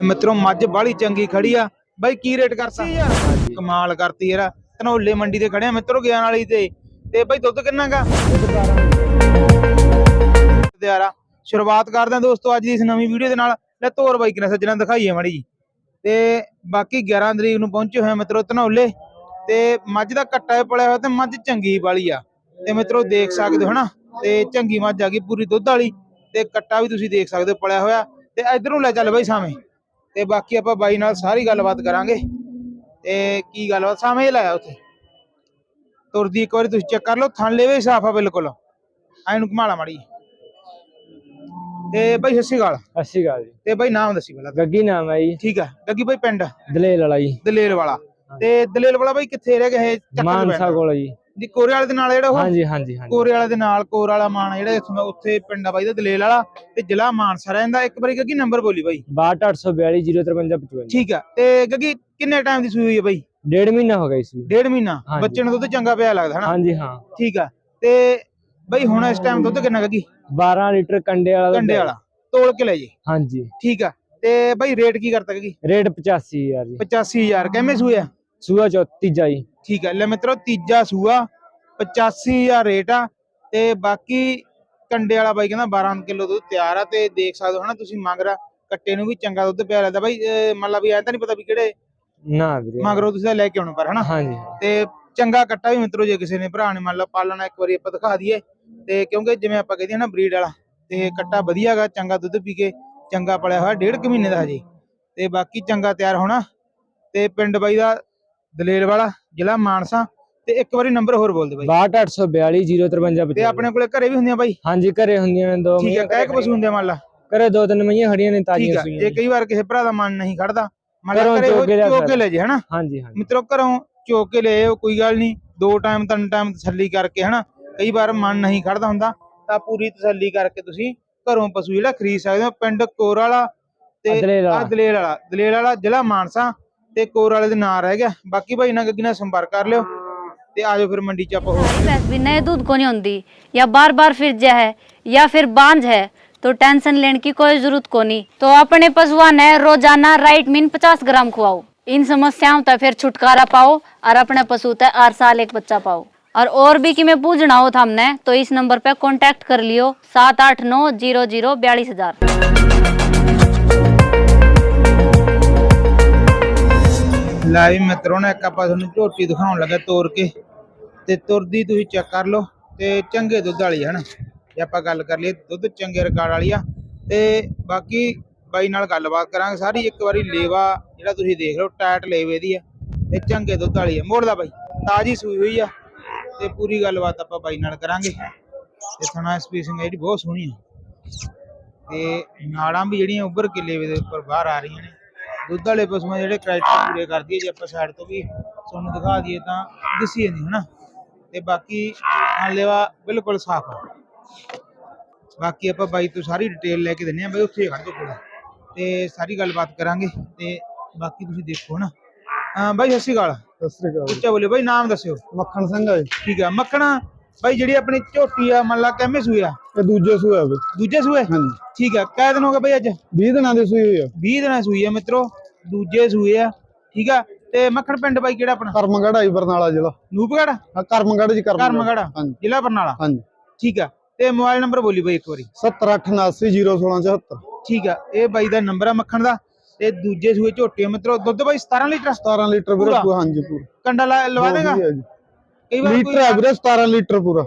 ਮਿੱਤਰੋ ਮੱਝ ਬਾਹਲੀ ਚੰਗੀ ਖੜੀ ਆ। ਬਾਈ ਕੀ ਰੇਟ ਕਰਤਾ? ਕਮਾਲ ਕਰਤੀ ਯਾਰ। ਧਨੌਲੇ ਮੰਡੀ ਤੇ ਖੜੇ ਆ ਮਿੱਤਰੋ ਗਿਆਨ ਵਾਲੀ ਤੇ। ਤੇ ਬਾਈ ਦੁੱਧ ਕਿੰਨਾ ਗਾ? ਯਾਰਾ ਸ਼ੁਰੂਆਤ ਕਰਦੇ ਹਾਂ ਦੋਸਤੋ ਅੱਜ ਦੀ ਇਸ ਨਵੀਂ ਵੀਡੀਓ ਦੇ ਨਾਲ। ਲੈ ਤੋਰ ਬਾਈ ਕਿਨੇ ਸੱਜਣਾ ਦਿਖਾਈਏ ਮਾੜੀ ਜੀ। ਤੇ ਬਾਕੀ 11 ਤਰੀਕ ਨੂੰ ਪਹੁੰਚੇ ਹੋਏ ਮਿੱਤਰੋ ਧਨੌਲੇ ਤੇ ਮੱਝ ਦਾ ਕੱਟਾ ਪੜਿਆ ਹੋਇਆ ਤੇ ਮੱਝ ਚੰਗੀ ਵਾਲੀ ਆ। ਤੇ ਮਿੱਤਰੋ ਦੇਖ ਸਕਦੇ ਹੋ ਹਨਾ? ਤੇ ਚੰਗੀ ਮੱਝ ਆ ਗਈ ਪੂਰੀ ਦੁੱਧ ਵਾਲੀ। ਤੇ ਕੱਟਾ ਵੀ ਤੁਸੀਂ ਦੇਖ ਸਕਦੇ ਹੋ ਪੜਿਆ ਹੋਇਆ। ਤੇ ਇਧਰੋਂ ਲੈ ਚੱਲ ਬਾਈ ਸਾਵੇਂ ਤੇ ਬਾਕੀ ਆਪਾਂ ਬਾਈ ਨਾਲ ਸਾਰੀ ਗੱਲਬਾਤ ਕਰਾਂਗੇ। ਤੇ ਕੀ ਗੱਲਬਾਤ? ਸਾਵੇਂ ਲਾਇਆ ਉੱਥੇ। ਤੁਰਦੀ ਇੱਕ ਵਾਰੀ ਤੁਸੀਂ ਚੈੱਕ ਕਰ ਲਓ ਥਣ ਲੈਵੇ ਸਾਫ਼ ਆ ਬਿਲਕੁਲ। ਐ ਨੂੰ ਘਮਾਲਾ ਮਾੜੀ ਤੇ ਬਾਈ ਸਤਿ ਸ਼੍ਰੀ ਅਕਾਲ। ਸਤਿ ਸ਼੍ਰੀ ਅਕਾਲ ਜੀ। ਤੇ ਬਾਈ ਨਾਮ ਦੱਸੀ ਪਹਿਲਾਂ। ਗੱਗੀ ਨਾਮ ਹੈ ਜੀ। ਠੀਕ ਆ। ਗੱਗੀ ਬਾਈ ਪਿੰਡ? ਦਲੇਲ ਵਾਲਾ ਜੀ। ਦਲੇਲ ਵਾਲਾ। ਤੇ ਦਲੇਲ ਵਾਲਾ ਬਾਈ ਕਿੱਥੇ ਰਹਿ ਗਿਆ ਇਹ? ਚੱਕਰ ਮਾਨਸਾ ਕੋਲ ਜੀ। ਜੀ ਕੋਰੇ ਵਾਲੇ ਦੇ ਨਾਲ ਜਿਹੜਾ ਉਹ? ਹਾਂਜੀ ਹਾਂਜੀ ਹਾਂਜੀ। ਕੋਰੇ ਵਾਲੇ ਦੇ ਨਾਲ ਕੋਰ ਵਾਲਾ ਮਾਨ ਜਿਹੜਾ ਇੱਥੋਂ ਦਾ ਉੱਥੇ ਪਿੰਡ ਆ ਬਾਈ ਦਾ ਦਲੇਲ ਵਾਲਾ ਤੇ ਜ਼ਿਲ੍ਹਾ ਮਾਨਸਾ ਰਹਿੰਦਾ। ਇੱਕ ਵਾਰੀ ਗੱਗੀ ਨੰਬਰ ਬੋਲੀ ਬਾਈ। 62842 05355 ਠੀਕ ਆ। ਤੇ ਗੱਗੀ ਕਿੰਨੇ ਟਾਈਮ ਦੀ ਸੂਈ ਹੋਈ ਹੈ ਬਾਈ? ਡੇਢ ਮਹੀਨਾ ਹੋ ਗਿਆ ਇਸ ਨੂੰ ਡੇਢ ਮਹੀਨਾ। ਬੱਚੇ ਨੂੰ ਦੁੱਧ ਚੰਗਾ ਪਿਆ ਲੱਗਦਾ ਹਨਾ? ਹਾਂਜੀ ਹਾਂ। ਠੀਕ ਆ। ਤੇ ਬਾਈ ਹੁਣ ਇਸ ਟਾਈਮ ਦੁੱਧ ਕਿੰਨਾ ਗੱਗੀ? 12 ਲੀਟਰ ਕੰਡੇ ਵਾਲਾ ਕੰਡੇ। ਵਾਲਾ। ਤੋਲ ਕੇ ਲੈ ਜੀ। ਹਾਂਜੀ। ਠੀਕ ਆ। ਤੇ ਬਾਈ ਰੇਟ ਕੀ ਕਰਤਾ ਗੱਗੀ? ਰੇਟ 85000 ਜੀ। 85000 ਕਿਵੇਂ ਸੂਆ ਸੂਆ ਚੌ ਤੀਜਾ ਜੀ। ਠੀਕ ਆ ਲੈ ਮਿੱਤਰੋ ਤੀਜਾ ਸੂਆ 85000 ਰੇਟ ਆ। ਤੇ ਬਾਕੀ ਕੰਡੇ ਵਾਲਾ ਬਾਈ ਕਹਿੰਦਾ 12 ਕਿਲੋ ਦੁੱਧ ਤਿਆਰ ਆ ਤੇ ਦੇਖ ਸਕਦੇ ਹੋ ਹਨਾ ਤੁਸੀਂ ਮੰਗਰਾ। ਕੱਟੇ ਨੂੰ ਵੀ ਚੰਗਾ ਦੁੱਧ ਪਿਆ ਲੱਗਦਾ ਬਾਈ ਮੰਨ ਲਾ ਵੀ ਐਂ ਤਾਂ ਨਹੀਂ ਪਤਾ ਵੀ ਕਿਹੜੇ ਨਾ ਵੀਰੇ। ਮਗਰੋਂ ਤੁਸੀਂ ਲੈ ਕੇ ਆਉਣਾ ਪਰ ਹਨਾ? ਹਾਂਜੀ। ਤੇ ਚੰਗਾ ਕੱਟਾ ਵੀ ਮਿੱਤਰੋ ਜੇ ਕਿਸੇ ਨੇ ਭਰਾ ਨੇ। ਮੰਨ ਲਾ ਪਾਲਣਾ ਇੱਕ ਵਾਰੀ ਆਪਾਂ ਦਿਖਾ ਦਈਏ। ਤੇ ਕਿਉਂਕਿ ਜਿਵੇਂ ਆਪਾਂ ਕਹਿੰਦੇ ਨਾ ਬਰੀਡ ਵਾਲਾ ਤੇ ਕੱਟਾ ਵਧੀਆਗਾ ਚੰਗਾ ਦੁੱਧ ਪੀ ਕੇ ਚੰਗਾ ਪਲਿਆ ਹੋਇਆ ਡੇਢ ਕੁ ਮਹੀਨੇ ਦਾ ਹਜੇ। ਤੇ ਬਾਕੀ ਚੰਗਾ ਤਿਆਰ ਹੋਣਾ। ਤੇ ਪਿੰਡ ਬਾਈ ਦਾ ਦਲੇਲ ਵਾਲਾ ਜ਼ਿਲ੍ਹਾ ਮਾਨਸਾ ਤੇ ਇੱਕ ਵਾਰੀ ਨੰਬਰ ਹੋਰ ਬੋਲ ਦੇ ਬਾਈ। 62842 05355 ਤੇ ਆਪਣੇ ਕੋਲੇ ਘਰੇ ਵੀ ਹੁੰਦੀਆਂ ਬਾਈ? ਹਾਂਜੀ ਘਰੇ ਹੁੰਦੀਆਂ ਨੇ ਦੋ ਠੀਕ ਹੈ ਕਹਿ ਕੇ ਪਸ਼ੂ ਹੁੰਦੇ ਮੰਨ ਲਾ। ਘਰੇ ਦੋ ਤਿੰਨ ਮਈਆਂ ਖੜੀਆਂ ਨੇ ਤਾਜ਼ੀਆਂ ਸੂਈਆਂ ਜੇ ਕਈ ਵਾਰ ਕਿਸੇ ਭਰਾ ਦਾ ਮਨ ਨਹੀਂ ਖੜਦਾ ਮੰਨ ਲਾ ਘਰੋਂ ਘਰੇ ਉਹ ਚੋ ਕੇ ਲੈ ਜੇ ਹਨਾ? ਹਾਂਜੀ ਹਾਂਜੀ। ਮਿੱਤਰੋ ਘਰੋਂ ਚੋਕ ਕੇ ਲਿਆਓ ਕੋਈ ਗੱਲ ਨਹੀਂ ਦੋ ਟਾਈਮ ਤਿੰਨ ਟਾਈਮ ਤਸੱਲੀ ਕਰਕੇ ਹਨਾ? ਕਈ ਵਾਰ ਮਨ ਨਹੀਂ ਖੜਦਾ ਹੁੰਦਾ ਤਾਂ ਪੂਰੀ ਤਸੱਲੀ ਕਰਕੇ ਤੁਸੀਂ ਘਰੋਂ ਪਸ਼ੂ ਜਿਹੜਾ ਖਰੀਦ ਸਕਦੇ ਹੋ ਪਿੰਡ ਕੋਰ ਵਾਲਾ। ਤੇ। ਦਲੇਲ ਵਾਲਾ। ਦਲੇਲ ਵਾਲਾ ਜ਼ਿਲ੍ਹਾ ਮਾਨਸਾ। ਤੇ ਕੋਰ ਵਾਲੇ ਦੇ ਨਾਂ ਰਹਿ ਗਿਆ ਬਾਕੀ ਭਾਈ ਨਾਲ ਗੱਗੀ ਨਾਲ ਸੰਪਰਕ ਕਰ ਲਿਓ ਤੇ ਆਜੋ ਫਿਰ ਮੰਡੀ ਚ ਆਪਾਂ ਹੋਰ भैंस भी नए दूध को नहीं होती या बार बार फिर है या फिर बांझ है तो टेंशन लेने की कोई जरूरत को नहीं तो अपने पशुआ ने रोजाना राइट मीन 50 ग्राम खुआओ इन समस्याओं तक फिर छुटकारा पाओ और अपने पशु तक हर साल एक बच्चा पाओ और और भी कि मैं पूछना हो था हमने तो इस नंबर पे कांटेक्ट कर लियो सात आठ नौ जीरो जीरो बयालीस हजार ਲੈ ਵੀ ਮਿੱਤਰੋ ਨੇ ਇੱਕ ਆਪਾਂ ਤੁਹਾਨੂੰ ਝੋਟੀ ਦਿਖਾਉਣ ਲੱਗਾ ਤੋੜ ਕੇ। ਤੇ ਤੁਰਦੀ ਤੁਸੀਂ ਚੈੱਕ ਕਰ ਲਓ ਤੇ ਚੰਗੇ ਦੁੱਧ ਵਾਲੀ ਹਨ? ਜੇ ਆਪਾਂ ਗੱਲ ਕਰ ਲਈਏ ਦੁੱਧ ਚੰਗੇ ਰਿਕਾਰਡ ਵਾਲੀ ਆ। ਤੇ ਬਾਕੀ ਬਾਈ ਨਾਲ ਗੱਲਬਾਤ ਕਰਾਂਗੇ, ਸਾਰੀ ਇੱਕ ਵਾਰੀ ਲੇਵਾ ਜਿਹੜਾ ਤੁਸੀਂ ਦੇਖ ਲਓ, ਟਾਇਟ ਲੇਵੇ ਦੀ ਆ, ਤੇ ਚੰਗੇ ਦੁੱਧ ਵਾਲੀ ਆ। ਮੋੜਦਾ ਬਾਈ, ਤਾਜੀ ਸੂਈ ਹੋਈ ਆ, ਤੇ ਪੂਰੀ ਗੱਲਬਾਤ ਆਪਾਂ ਬਾਈ ਨਾਲ ਕਰਾਂਗੇ। ਤੇ ਸੁਣਾ ਸਪੀਸਿੰਗ ਜਿਹੜੀ ਬਹੁਤ ਸੋਹਣੀ ਆ। ਤੇ ਨਾੜਾਂ ਵੀ ਜਿਹੜੀਆਂ ਉੱਭਰ ਕੇ ਲੇਵੇ ਦੇ ਉੱਪਰ ਬਾਹਰ ਆ ਰਹੀਆਂ ਨੇ। ਦੁੱਧ ਵਾਲੇ ਪਸ਼ੂਆਂ ਜਿਹੜੇ ਕ੍ਰਾਈਟੇਰੀਆ ਪੂਰੇ ਕਰਦੀ ਹੈ ਜੇ ਆਪਾਂ ਸਾਈਡ ਤੋਂ ਵੀ ਤੁਹਾਨੂੰ ਦਿਖਾ ਦਈਏ ਤਾਂ ਦਿਸੀ ਜਾਂਦੀ ਹਨਾ? ਤੇ ਬਾਕੀ ਹਾਲੇਵਾ ਬਿਲਕੁਲ ਸਾਫ਼ ਆ। ਬਾਕੀ ਆਪਾਂ ਬਾਈ ਤੋਂ ਸਾਰੀ ਡਿਟੇਲ ਲੈ ਕੇ ਦਿੰਨੇ ਆ ਬਾਈ ਉੱਥੇ ਖੜ੍ਹ ਕੋਲ। ਤੇ ਸਾਰੀ ਗੱਲਬਾਤ ਕਰਾਂਗੇ ਤੇ ਬਾਕੀ ਤੁਸੀਂ ਦੇਖੋ ਨਾ ਹਾਂ ਬਾਈ ਸਤਿ ਸ਼੍ਰੀ ਅਕਾਲ। ਸਤਿ ਸ੍ਰੀ ਅਕਾਲ। ਉੱਚਾ ਬੋਲੇ ਬਾਈ ਨਾਮ ਦੱਸਿਓ। ਮੱਖਣ ਸਿੰਘ ਹੈ ਠੀਕ ਆ ਮੱਖਣਾ ਬਾਈ ਜਿਹੜੀ ਆਪਣੀ ਝੋਟੀ ਆ ਮੰਨ ਲਾ ਕਿੰਮੇ ਸੂਏ ਆ? ਇਹ ਦੂਜੇ ਸੂਆ ਵੇ ਦੂਜੇ ਸੂਏ? ਹਾਂਜੀ। ਠੀਕ ਆ ਕਿਹ ਦਿਨ ਹੋ ਗਏ ਬਾਈ ਅੱਜ? 20 ਦਿਨਾਂ ਦੀ ਸੂਈ ਹੋਈ ਆ। 20 ਦਿਨਾਂ ਸੂਈ ਆ ਮਿੱਤਰੋ ਦੂਜੇ ਸੂਏ ਆ ਠੀਕ ਆ? ਤੇ ਮੱਖਣ ਪਿੰਡ ਬਾਈ ਕਿਹੜਾ ਆਪਣਾ? ਕਰਮਗੜ ਆਈ ਬਰਨਾਲਾ ਜ਼ਿਲ੍ਹਾ। ਨੂਪਗੜ ਹਾਂ ਕਰਮਗੜ ਜੀ ਕਰਮਗੜ ਹਾਂਜੀ। ਜ਼ਿਲ੍ਹਾ ਬਰਨਾਲਾ? ਹਾਂਜੀ। ਠੀਕ ਆ ਤੇ ਮੋਬਾਈਲ ਨੰਬਰ ਬੋਲੀ ਬਾਈ ਇੱਕ ਵਾਰੀ। 7879011674 ਠੀਕ ਆ ਇਹ ਬਾਈ ਦਾ ਨੰਬਰ ਆ ਮੱਖਣ ਦਾ ਤੇ ਦੂਜੇ ਸੂਏ ਝੋਟੀ ਆ ਮਿੱਤਰੋ ਦੁੱਧ ਬਾਈ 17 ਲੀਟਰ। 17 ਲੀਟਰ ਵੀਰੇ ਹਾਂਜੀ ਪੂਰਾ। ਕੰਡਾ ਲਾ- ਲਵਾ ਦੇਗਾ? ਜੀ। ਕਈ ਵਾਰ ਲੀਟਰ ਹੈ ਵੀਰੇ 17 ਲੀਟਰ ਪੂਰਾ।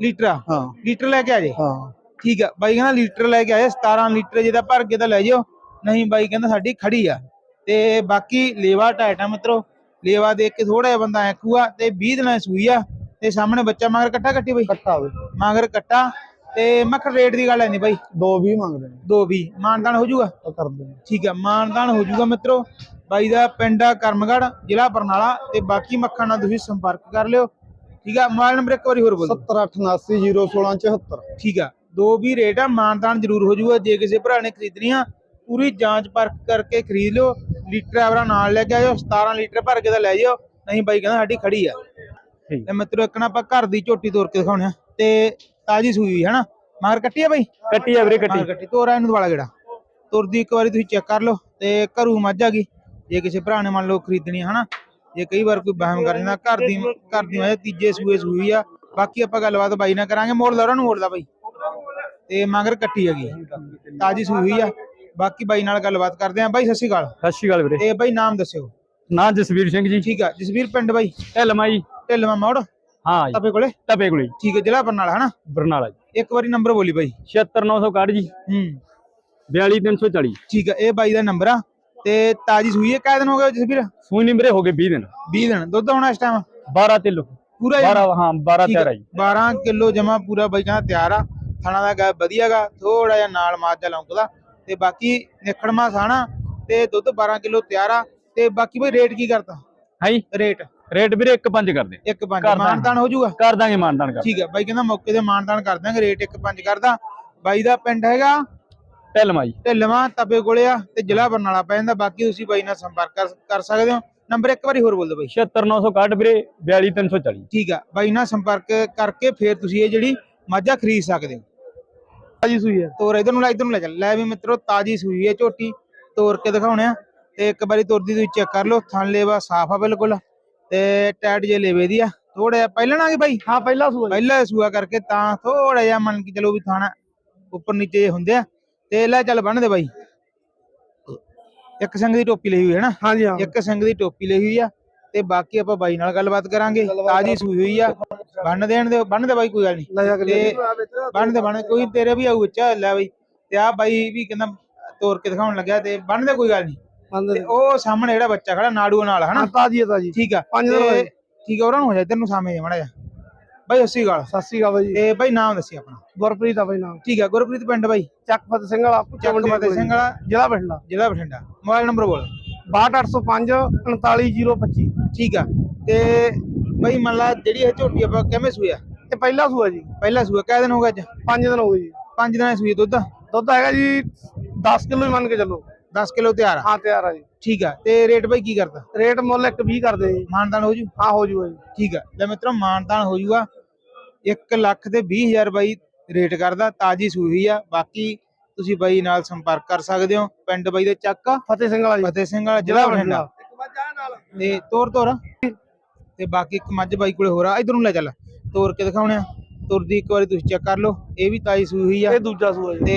ਲੀਟਰ ਆ? ਹਾਂ। ਲੀਟਰ ਲੈ ਕੇ ਆ ਜੇ? ਹਾਂ। ਠੀਕ ਆ ਬਾਈ ਕਹਿੰਦਾ ਲੀਟਰ ਲੈ ਕੇ ਆਏ 17 ਲੀਟਰ ਜਿਹਦਾ ਭਰ ਕੇ ਤਾਂ ਲੈ ਜਿਓ। ਨਹੀਂ ਬਾਈ ਕਹਿੰਦਾ ਸਾਡੀ ਖੜੀ ਆ। ਤੇ ਬਾਕੀ ਲੇਵਾ ਟਾਈਟ ਆ ਮਿੱਤਰੋ ਲੇਵਾ ਦੇਖ ਕੇ ਥੋੜਾ ਜਿਹਾ ਬੰਦਾ ਐਕੂਆ ਤੇ 20 ਦਿਨਾਂ ਦੀ ਸੂਈ ਆ ਤੇ ਸਾਹਮਣੇ ਬੱਚਾ ਮਗਰ ਕੱਟਾ ਕੱਟੀ ਬਾਈ? ਕੱਟਾ ਵੇ ਮਗਰ ਕੱਟਾ ਤੇ ਮੱਖਣ ਰੇਟ ਦੀ ਗੱਲ ਐ ਨਹੀਂ ਬਾਈ? 220 ਮੰਗਦੇ ਨੇ। ਦੋ ਵੀ ਮਾਨਦਾਨ ਹੋ ਜਾਊਗਾ? ਉਹ ਕਰਦੇ ਨੇ ਠੀਕ ਆ ਮਾਨਦਾਨ ਹੋ ਜਾਊਗਾ ਮਿੱਤਰੋ। ਬਾਈ ਦਾ ਪਿੰਡ ਆ ਕਰਮਗੜ ਜ਼ਿਲ੍ਹਾ ਬਰਨਾਲਾ ਤੇ ਬਾਕੀ ਮੱਖਣ ਨਾਲ ਤੁਸੀਂ ਸੰਪਰਕ ਕਰ ਲਿਓ। ਠੀਕ ਆ ਮੋਬਾਈਲ ਨੰਬਰ ਇੱਕ ਵਾਰੀ ਹੋਰ ਬੋਲ। ਦਿਓ 7879011674 ਠੀਕ ਆ ਦੋ ਵੀ ਰੇਟ ਆ ਮਾਨਦਾਨ ਜ਼ਰੂਰ ਹੋ ਜਾਊਗਾ ਜੇ ਕਿਸੇ ਭਰਾ ਨੇ ਖਰੀਦਣੀ ਆ ਪੂਰੀ ਜਾਂਚ ਪਰਖ ਕਰਕੇ ਖਰੀਦ ਲਿਓ ਲੀਟਰ ਐਵਰਾ ਨਾਲ ਲੈ ਕੇ ਆਇਓ 17 ਲੀਟਰ ਭਰ ਕੇ ਤਾਂ ਲੈ ਜਾਓ ਨਹੀਂ ਬਾਈ ਕਹਿੰਦਾ ਸਾਡੀ ਖੜੀ ਆ। ਠੀਕ। ਤੇ ਮਿੱਤਰੋ ਇੱਕ ਨਾ ਆਪਾਂ ਘਰ ਦੀ ਝੋਟੀ ਤੋੜ ਕੇ ਦਿਖਾਉਣੇ ਆ ਤੇ ਤਾਜੀ ਸੂਈ ਹੋਈ ਹੈ ਨਾ ਮਗਰ ਕੱਟੀ ਆ ਬਾਈ? ਕੱਟੀ ਆ ਵੀਰੇ ਮਗਰ ਕੱਟੀ ਤੋਰਾ ਇਹਨੂੰ ਦੁਆਲਾ ਗੇੜਾ। ਤੁਰਦੀ ਇੱਕ ਵਾਰੀ ਤੁਸੀਂ ਚੈੱਕ ਕਰ ਲਓ ਤੇ ਘਰੂ ਮੱਝ ਆ ਗਈ ਜੇ ਕਿਸੇ ਭਰਾ ਨੇ ਮੰਨ ਲਓ ਖਰੀਦਣੀ ਆ ਹਨਾ? ਜੇ ਕਈ ਵਾਰ ਕੋਈ ਵਹਿਮ ਕਰ ਜਾਂਦਾ ਘਰ ਦੀ ਘਰ ਦੀ ਮੱਝ ਤੀਜੇ ਸੂਏ ਸੂਈ ਆ ਬਾਕੀ ਆਪਾਂ ਗੱਲਬਾਤ ਬਾਈ ਨਾਲ ਕਰਾਂਗੇ ਮੋੜ ਲਾ ਉਹਨਾਂ ਨੂੰ ਮੋੜਦਾ ਬਾਈ। ਤੇ ਮਗਰ ਕੱਟੀ ਹੈਗੀ ਤਾਜੀ ਸੂਈ ਆ ਬਾਕੀ ਬਾਈ ਨਾਲ ਗੱਲਬਾਤ ਕਰਦੇ ਆਂ। ਬਾਈ ਸਤਿ ਸ਼੍ਰੀ ਅਕਾਲ। ਸਤਿ ਸ਼੍ਰੀ ਅਕਾਲ ਵੀਰੇ। ਤੇ ਬਾਈ ਨਾਮ ਦੱਸਿਓ। ਨਾਂ ਜਸਵੀਰ ਸਿੰਘ ਜੀ। ਠੀਕ ਆ ਜਸਵੀਰ ਪਿੰਡ ਬਾਈ? ਢਿਲਮਾ ਜੀ ਢਿੱਲਵਾਂ ਮੋੜ ਹਾਂ ਜੀ। ਤਪੇ ਕੋਲੇ? ਤਪੇ ਗੁਲੀ ਠੀਕ ਹੈ ਜ਼ਿਲ੍ਹਾ ਬਰਨਾਲਾ ਹਨਾ? ਬਰਨਾਲਾ ਜੀ। ਇੱਕ ਵਾਰੀ ਨੰਬਰ ਬੋਲੀ ਬਾਈ। 76961 ਜੀ। ਹੂੰ। 42340 ਠੀਕ ਹੈ ਇਹ ਬਾਈ ਦਾ ਨੰਬਰ ਆ। ਤੇ ਤਾਜੀ ਸੂਈ ਹੈ ਕਿਹ ਦਿਨ ਹੋ ਗਏ ਜਸਵੀਰ ਸੂਈ ਨੀ ਵੀਰੇ ਹੋ ਗਏ 20 ਦਿਨ। 20 ਦਿਨ। ਦੁੱਧ ਹੋਣਾ ਇਸ ਟਾਈਮ 12 ਕਿਲੋ। ਪੂਰਾ ਹੀ? 12 ਹਾਂ 12 ਠੀਕ ਆ, 13 ਜੀ। 12 ਕਿਲੋ ਜਮਾ ਪੂਰਾ ਬਾਈ ਕਹਿੰਦਾ ਤਿਆਰ ਆ। ਥਣਾ ਦਾ ਗਾ ਵਧੀਆਗਾ ਥੋੜਾ ਜਿਹਾ ਨਾਲ ਮਾਜਾ ਲੌਂਕਦਾ ਤੇ ਬਾਕੀ ਨਿਖੜਮਾ ਸਾਣਾ ਤੇ ਦੁੱਧ 12 ਕਿਲੋ ਤਿਆਰ ਆ। ਤੇ ਬਾਕੀ ਬਾਈ ਰੇਟ ਕੀ ਕਰਤਾ? ਹਾਂ ਜੀ? ਰੇਟ। ਰੇਟ ਵੀਰੇ 1.5 ਕਰਦੇ ਇੱਕ ਪੰਜ। ਕਰ ਦਾਂਗੇ। ਮਾਨਦਾਨ ਹੋ ਜਾਊਗਾ? ਕਰ ਦਾਂਗੇ ਮਾਨਦਾਨ ਕਰ ਠੀਕ ਹੈ ਬਾਈ ਕਹਿੰਦਾ ਮੌਕੇ ਤੇ ਮਾਨਦਾਨ ਕਰ ਦਾਂਗੇ। ਰੇਟ ਇੱਕ ਪੰਜ ਕਰਦਾ। ਬਾਈ ਦਾ ਪਿੰਡ ਹੈਗਾ ਢਿਲਮਾ ਜੀ ਢਿੱਲਵਾਂ ਤਪੇ ਕੋਲੇ ਆ ਤੇ ਜ਼ਿਲ੍ਹਾ ਬਰਨਾਲਾ ਪੈ ਜਾਂਦਾ। ਬਾਕੀ ਤੁਸੀਂ ਬਾਈ ਨਾਲ ਸੰਪਰਕ ਕਰ- ਕਰ ਸਕਦੇ ਹੋ। ਨੰਬਰ ਇੱਕ ਵਾਰੀ ਹੋਰ ਬੋਲ ਦਿਓ ਬਾਈ 76961 ਵੀਰੇ 42340 ਠੀਕ ਆ। ਬਾਈ ਨਾਲ ਸੰਪਰਕ ਕਰਕੇ ਫਿਰ ਤੁਸੀਂ ਇਹ ਜਿਹੜੀ ਮਾਝਾ ਖਰੀਦ ਸਕਦੇ ਹੋ। ਤਾਜੀ ਸੂਈ ਹੈ ਤੋਰ ਇਧਰ ਨੂੰ ਲੈ ਇਧਰ ਨੂੰ ਲੈ ਚੱਲ। ਲੈ ਵੀ ਮਿੱਤਰੋ ਤਾਜੀ ਸੂਈ ਹੈ ਝੋਟੀ। ਤੋਰ ਕੇ ਦਿਖਾਉਣੇ ਆ। ਤੇ ਇੱਕ ਵਾਰੀ ਤੁਰਦੀ ਤੁਸੀਂ ਚੈੱਕ ਕਰ ਲਓ। ਥਣ ਲੇਵਾ ਸਾਫ਼ ਆ ਬਿਲਕੁਲ। ਤੇ ਟੈਟ ਜੇ ਲੇਵੇ ਦੀ ਆ। ਥੋੜਾ ਜਿਹਾ ਪਹਿਲਾਂ ਨਾ ਗਈ ਬਾਈ? ਹਾਂ ਪਹਿਲਾ ਸੂਆ। ਪਹਿਲਾਂ ਸੂਆ ਕਰਕੇ ਤਾਂ ਥੋੜਾ ਜਿਹਾ ਮੰਨ ਕੇ ਚਲੋ ਵੀ ਥਾਣਾ ਉੱਪਰ ਨੀਚੇ ਜਿਹੇ ਹੁੰਦੇ ਆ। ਤੇ ਲੈ ਚੱਲ ਬੰਨ ਦੇ ਬਾਈ। ਇੱਕ ਸੰਗ ਦੀ ਟੋਪੀ ਲਈ ਹੋਈ ਹੈ ਨਾ? ਹਾਂਜੀ ਹਾਂ। ਇੱਕ ਸੰਗ ਦੀ ਟੋਪੀ ਲਈ ਹੋਈ ਆ ਤੇ ਬਾਕੀ ਆਪਾਂ ਬਾਈ ਨਾਲ ਗੱਲਬਾਤ ਕਰਾਂਗੇ। ਤਾਜੀ ਸੂਈ ਹੋਈ ਆ। ਬੰਨ ਦੇਣ ਦੇ ਬੰਨ ਦੇ ਬਾਈ ਕੋਈ ਗੱਲ ਨਹੀਂ ਤੇ ਬੰਨ ਦੇ ਬੰਨ। ਕੋਈ ਤੇਰੇ ਵੀ ਆਊ ਵਿੱਚ ਲੈ ਬਾਈ। ਤੇ ਆ ਬਾਈ ਵੀ ਕਹਿੰਦਾ ਤੋਰ ਕੇ ਦਿਖਾਉਣ ਲੱਗਿਆ ਤੇ ਬੰਨ ਦੇ ਕੋਈ ਗੱਲ ਨਹੀਂ ਉਹ ਸਾਹਮਣੇ ਜਿਹੜਾ ਬੱਚਾ ਖੜਾ ਨਾੜੂ ਨਾਲ ਹਨਾ? ਤਾਜੀ ਤਾਜੀ। ਠੀਕ ਆ। ਪੰਜ। ਠੀਕ ਆ ਉਹਨਾਂ ਨੂੰ ਹੋ ਜਾ ਇੱਧਰ ਨੂੰ ਸਾਹਮਣੇ ਮੜਾ ਜਾ ਬਾਈ ਅੱਸੀ ਗਾਲ ਸਤਿ ਸ਼੍ਰੀ ਅਕਾਲ ਬਾਈ ਤੇ ਬਾਈ ਨਾਮ ਦੱਸੀ ਆਪਣਾ। ਗੁਰਪ੍ਰੀਤ ਆ ਬਾਈ ਨਾਮ। ਠੀਕ ਆ ਗੁਰਪ੍ਰੀਤ ਪਿੰਡ ਬਾਈ? ਚੱਕ ਸਿੰਘ ਵਾਲਾ ਚੱਕ ਫਤਿਹ ਸਿੰਘ ਵਾਲਾ ਜ਼ਿਲ੍ਹਾ ਬਠਿੰਡਾ। ਜ਼ਿਲ੍ਹਾ ਬਠਿੰਡਾ। ਮੋਬਾਈਲ ਨੰਬਰ ਬੋਲ। 62805 39025 ਠੀਕ ਆ। ਤੇ ਬਾਈ ਮੰਨ ਲਾ ਜਿਹੜੀ ਇਹ ਝੋਟੀ ਆਪਾਂ ਕਿਵੇਂ ਸੂਇਆ ਤੇ ਪਹਿਲਾ ਸੂਆ ਜੀ। ਪਹਿਲਾ ਸੂਆ ਕਿਹ ਦਿਨ ਹੋ ਗਿਆ ਅੱਜ? 5 ਦਿਨ ਹੋ ਗਏ ਜੀ। ਪੰਜ ਦਿਨਾਂ ਦੀ ਸੂਈ ਦੁੱਧ? ਦੁੱਧ ਹੈਗਾ ਜੀ 10 ਕਿਲੋ ਹੀ ਮੰਨ ਕੇ ਚੱਲੋ। 10 ਕਿਲੋ ਤਿਆਰ ਆ। ਹਾਂ ਤਿਆਰ ਆ ਜੀ। ਠੀਕ ਆ ਤੇ ਰੇਟ ਬਾਈ ਕੀ ਕਰਦਾ? ਰੇਟ ਮੁੱਲ 120 ਕਰਦੇ ਜੀ। ਮਾਨਦਾਨ ਹੋ ਜੂ? ਹਾਂ ਹੋ ਜੂਗਾ ਜੀ। ਠੀਕ ਆ ਲੈ ਮਿੱਤਰੋ ਮਾਨਦਾਨ ਹੋ ਜੂਗਾ। 1 ਲੱਖ ਤੇ 20000 ਬਾਈ ਰੇਟ ਕਰਦਾ ਤਾਜੀ ਸੂਈ ਆ। ਬਾਕੀ ਤੁਸੀਂ ਬਾਈ ਨਾਲ ਸੰਪਰਕ ਕਰ ਸਕਦੇ ਹੋ। ਪਿੰਡ ਬਾਈ ਦੇ ਚੱਕ ਫਤਿਹ ਸਿੰਘ ਵਾਲਾ ਫਤਿਹ ਸਿੰਘ ਵਾਲਾ ਜ਼ਿਲ੍ਹਾ ਬਠਿੰਡਾ। ਤੇ ਤੋਰ ਤੋਰ ਤੇ ਬਾਕੀ ਇੱਕ ਮੱਝ ਬਾਈ ਕੋਲੇ ਹੋਰ ਆ। ਇਧਰ ਨੂੰ ਲੈ ਚੱਲ। ਤੋਰ ਕੇ ਦਿਖਾਉਣੇ ਆ। ਤੁਰਦੀ ਇੱਕ ਵਾਰੀ ਤੁਸੀਂ ਚੈੱਕ ਕਰ ਲਓ। ਇਹ ਵੀ ਤਾਜੀ ਸੂਈ ਆ। ਇਹ ਦੂਜਾ ਸੂਆ ਤੇ